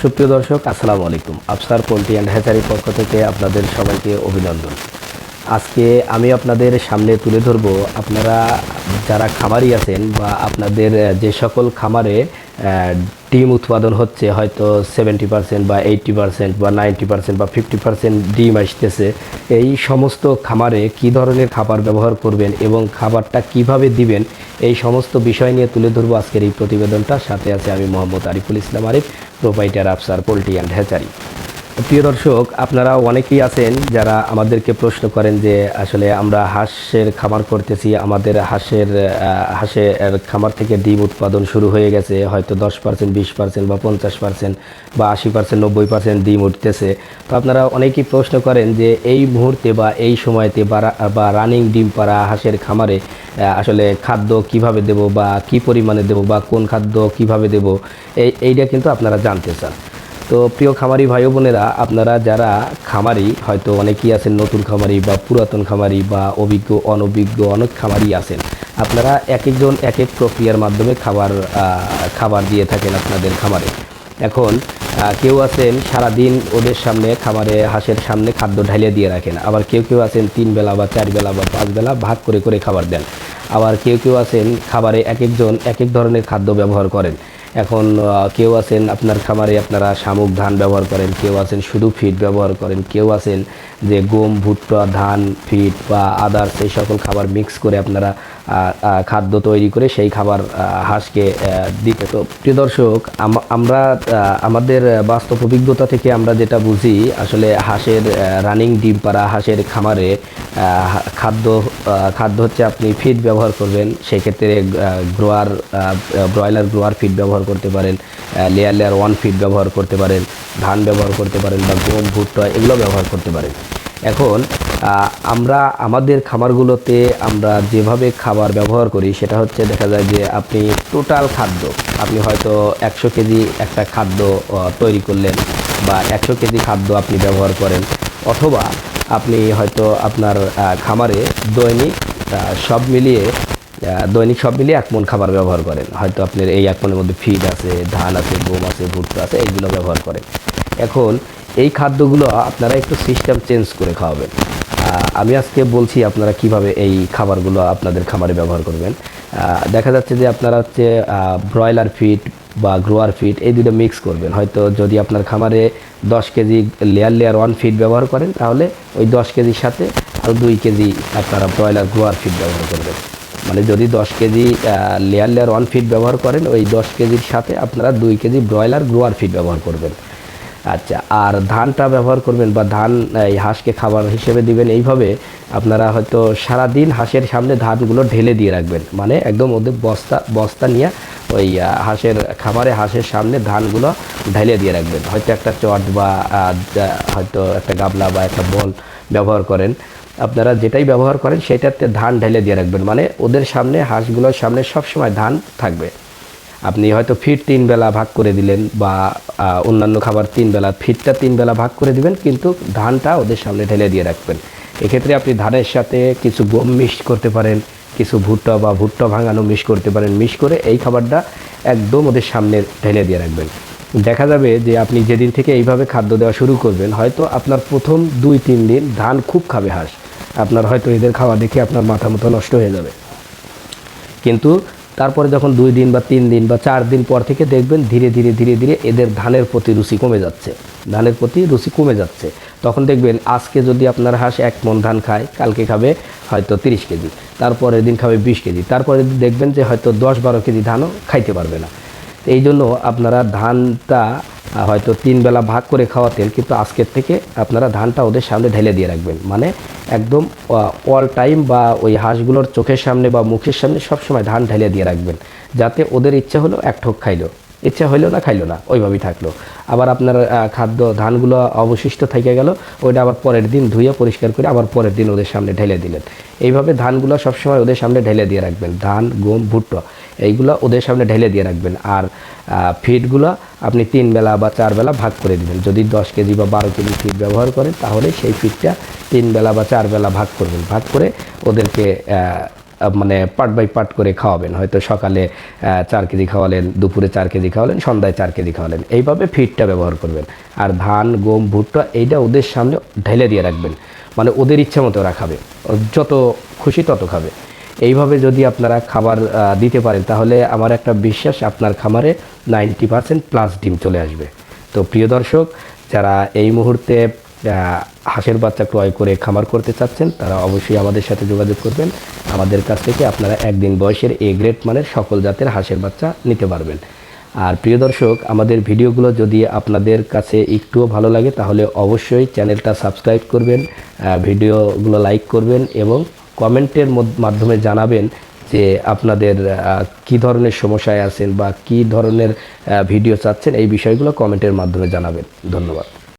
সুপ্রিয় দর্শক, আসসালামু আলাইকুম। আফসার পোলট্রি অ্যান্ড হ্যাচারি পক্ষ থেকে আপনাদের সবাইকে অভিনন্দন। আজকে আমি আপনাদের সামনে তুলে ধরব, আপনারা যারা খামারি আছেন বা আপনাদের যে সকল খামারে ডিম উৎপাদন হচ্ছে হয়তো সেভেন্টি পার্সেন্ট বা এইটটি পার্সেন্ট বা নাইনটি পার্সেন্ট বা ফিফটি পার্সেন্ট ডিম আসতেছে। এই সমস্ত খামারে কি ধরনের খাবার ব্যবহার করবেন এবং খাবারটা কীভাবে দিবেন, এই সমস্ত বিষয় নিয়ে তুলে ধরবো আজকের এই প্রতিবেদনটা সাথে আছে আমি Mohammad Ariful Islam Arif proprietor Afsar poultry and hatchery প্রিয় দর্শক, আপনারা অনেকেই আছেন যারা আমাদেরকে প্রশ্ন করেন যে আসলে আমরা হাঁসের খামার করতেছি, আমাদের হাঁসের হাঁসের খামার থেকে ডিম উৎপাদন শুরু হয়ে গেছে, হয়তো দশ পার্সেন্ট, বিশ পার্সেন্ট বা পঞ্চাশ পার্সেন্ট বা আশি পার্সেন্ট, নব্বই পার্সেন্ট ডিম উঠতেছে। তো আপনারা অনেকেই প্রশ্ন করেন যে এই মুহূর্তে বা এই সময়তে বা রানিং ডিম পাড়া হাঁসের খামারে আসলে খাদ্য কীভাবে দেব বা কি পরিমাণে দেব বা কোন খাদ্য কীভাবে দেব, এই, এইটা কিন্তু আপনারা জানতে চান। তো প্রিয় খামারি ভাই বোনেরা, আপনারা যারা খামারি, হয়তো অনেকেই আছেন নতুন খামারি বা পুরাতন খামারি বা অভিজ্ঞ, অনভিজ্ঞ, অনেক খামারি আছেন। আপনারা এক একজন এক এক প্রক্রিয়ার মাধ্যমে খাবার খাবার দিয়ে থাকেন আপনাদের খামারে। এখন কেউ আছেন সারাদিন ওদের সামনে খামারে হাঁসের সামনে খাদ্য ঢালিয়ে দিয়ে রাখেন। আবার কেউ কেউ আছেন তিন বেলা বা চার বেলা বা পাঁচ বেলা ভাগ করে করে খাবার দেন। আবার কেউ কেউ আছেন খাবারে এক একজন এক এক ধরনের খাদ্য ব্যবহার করেন। এখন কেউ আছেন আপনার খামারে, আপনারা শামুক ধান ব্যবহার করেন, কেউ আছেন শুধু ফিড ব্যবহার করেন, কেউ আছেন যে গম, ভুট্টা, ধান, ফিড বা আদার্স এই সকল খাবার মিক্স করে আপনারা খাদ্য তৈরি করে সেই খাবার হাঁসকে দিতে। তো প্রিয় দর্শক আমরা আমাদের বাস্তব অভিজ্ঞতা থেকে আমরা যেটা বুঝি, আসলে হাঁসের রানিং ডিম পাড়া হাঁসের খামারে খাদ্য খাদ্য হচ্ছে আপনি ফিড ব্যবহার করবেন, সেক্ষেত্রে গ্রোয়ার ব্রয়লার গ্রোয়ার ফিড ব্যবহার করতে পারেন লেয়ার লেয়ার ওয়ান ফিট ব্যবহার করতে পারেন, ধান ব্যবহার করতে পারেন বা গম, ভুট্টা এগুলো ব্যবহার করতে পারেন। এখন আমরা আমাদের খামারগুলোতে আমরা যেভাবে খাবার ব্যবহার করি সেটা হচ্ছে দেখা যায় যে আপনি টোটাল খাদ্য, আপনি হয়তো একশো কেজি একটা খাদ্য তৈরি করলেন বা একশো কেজি খাদ্য আপনি ব্যবহার করেন অথবা আপনি হয়তো আপনার খামারে দৈনিক সব মিলিয়ে দৈনিক সব মিলিয়ে এক মন খাবার ব্যবহার করেন। হয়তো আপনার এই এক মনের মধ্যে ফিড আছে, ধান আছে, গম আছে, ভুট্টা আছে, এইগুলো ব্যবহার করেন। এখন এই খাদ্যগুলো আপনারা একটু সিস্টেম চেঞ্জ করে খাওয়াবেন। আমি আজকে বলছি আপনারা কীভাবে এই খাবারগুলো আপনাদের খামারে ব্যবহার করবেন। দেখা যাচ্ছে যে আপনারা হচ্ছে ব্রয়লার ফিড বা গ্রোয়ার ফিড এই দুটো মিক্স করবেন। হয়তো যদি আপনার খামারে দশ kg layer layer one feed ব্যবহার করেন, তাহলে ওই দশ কেজির সাথে আরও দুই কেজি আপনারা ব্রয়লার গ্রোয়ার ফিড ব্যবহার করবেন। মানে যদি দশ kg layer layer one feed ব্যবহার করেন, ওই দশ কেজির সাথে আপনারা দুই কেজি ব্রয়লার গ্রোয়ার ফিড ব্যবহার করবেন। আচ্ছা আর ধানটা ব্যবহার করবেন বা ধান, এই হাঁসকে খাবার হিসেবে দিবেন, এইভাবে আপনারা হয়তো সারাদিন হাঁসের সামনে ধানগুলো ঢেলে দিয়ে রাখবেন। মানে একদম ওদের বস্তা বস্তা নিয়ে ওই হাঁসের খাবারে হাঁসের সামনে ধানগুলো ঢেলে দিয়ে রাখবেন। হয়তো একটা চট বা হয়তো একটা গাবলা বা একটা বল ব্যবহার করেন। আপনারা যেটাই ব্যবহার করেন সেটাতে ধান ঢেলে দিয়ে রাখবেন। মানে ওদের সামনে, হাঁসগুলোর সামনে সবসময় ধান থাকবে। আপনি হয়তো ফিট তিন বেলা ভাগ করে দিলেন বা অন্যান্য খাবার তিন বেলা, ফিটটা তিন বেলা ভাগ করে দিবেন, কিন্তু ধানটা ওদের সামনে ঢেলে দিয়ে রাখবেন। এক্ষেত্রে আপনি ধানের সাথে কিছু গম মিক্স করতে পারেন, কিছু ভুট্টা বা ভুট্টা ভাঙানো মিক্স করতে পারেন। মিক্স করে এই খাবারটা একদম ওদের সামনে ঢেলে দিয়ে রাখবেন। দেখা যাবে যে আপনি যেদিন থেকে এইভাবে খাদ্য দেওয়া শুরু করবেন, হয়তো আপনার প্রথম দুই, তিন দিন ধান খুব খাবে হাঁস। আপনার হয়তো এদের খাওয়া দেখে আপনার মাথা মতো নষ্ট হয়ে যাবে। কিন্তু তারপরে যখন দুই দিন বা তিন দিন বা চার দিন পর থেকে দেখবেন ধীরে ধীরে ধীরে ধীরে এদের ধানের প্রতি রুচি কমে যাচ্ছে। ধানের প্রতি রুচি কমে যাচ্ছে। তখন দেখবেন আজকে যদি আপনার হাঁস এক মন ধান খায়, কালকে খাবে হয়তো তিরিশ কেজি, তারপরের দিন খাবে বিশ কেজি, তারপরে দেখবেন যে হয়তো দশ বারো কেজি ধানও খাইতে পারবে না। এই জন্য আপনারা ধানটা হয়তো তিন বেলা ভাগ করে খাওয়া তেল, কিন্তু আজকের থেকে আপনারা ধানটা ওদের সামনে ঢেলে দিয়ে রাখবেন। মানে একদম অল টাইম বা ওই হাঁসগুলোর চোখের সামনে বা মুখের সামনে সবসময় ধান ঢেলে দিয়ে রাখবেন, যাতে ওদের ইচ্ছা হলো এক ঠোক খাইলো। ইচ্ছা হইল না, খাইলো না, ওইভাবেই থাকল। আবার আপনার খাদ্য ধানগুলো অবশিষ্ট থেকে গেল, ওইটা আবার পরের দিন ধুয়ে পরিষ্কার করে আবার পরের দিন ওদের সামনে ঢেলে দিলেন। এইভাবে ধানগুলো সবসময় ওদের সামনে ঢেলে দিয়ে রাখবেন। ধান, গম, ভুট্টা, এইগুলো ওদের সামনে ঢেলে দিয়ে রাখবেন। আর ফিডগুলো আপনি তিন বেলা বা চার বেলা ভাগ করে দিবেন। যদি দশ কেজি বা বারো কেজি ফিড ব্যবহার করেন, তাহলে সেই ফিডটা তিন বেলা বা চার বেলা ভাগ করবেন। ভাগ করে ওদেরকে মানে পার্ট বাই পার্ট করে খাওয়াবেন। হয়তো সকালে চার কেজি খাওয়ালেন, দুপুরে চার কেজি খাওয়ালেন, সন্ধ্যায় চার কেজি খাওয়ালেন। এইভাবে ফিডটা ব্যবহার করবেন। আর ধান, গম, ভুট্টা, এইটা ওদের সামনে ঢেলে দিয়ে রাখবেন। মানে ওদের ইচ্ছা মতো ওরা খাবে। যত খুশি তত খাবে। এইভাবে যদি আপনারা খাবার দিতে পারেন, তাহলে আমার একটা বিশ্বাস, আপনার খামারে নাইনটি পার্সেন্ট প্লাস ডিম চলে আসবে। তো প্রিয় দর্শক, যারা এই মুহূর্তে হাঁসের বাচ্চা ক্রয় করে খামার করতে চাচ্ছেন, তারা অবশ্যই আমাদের সাথে যোগাযোগ করবেন। আমাদের কাছ থেকে আপনারা একদিন বয়সের এ গ্রেড মানের সকল জাতের হাঁসের বাচ্চা নিতে পারবেন। আর প্রিয় দর্শক, আমাদের ভিডিওগুলো যদি আপনাদের কাছে একটুও ভালো লাগে, তাহলে অবশ্যই চ্যানেলটা সাবস্ক্রাইব করবেন ভিডিওগুলো লাইক করবেন এবং কমেন্টের মাধ্যমে জানাবেন যে আপনাদের কি ধরনের সমস্যায় আছেন বা কি ধরনের ভিডিও চাচ্ছেন, এই বিষয়গুলো কমেন্টের মাধ্যমে জানাবেন। ধন্যবাদ।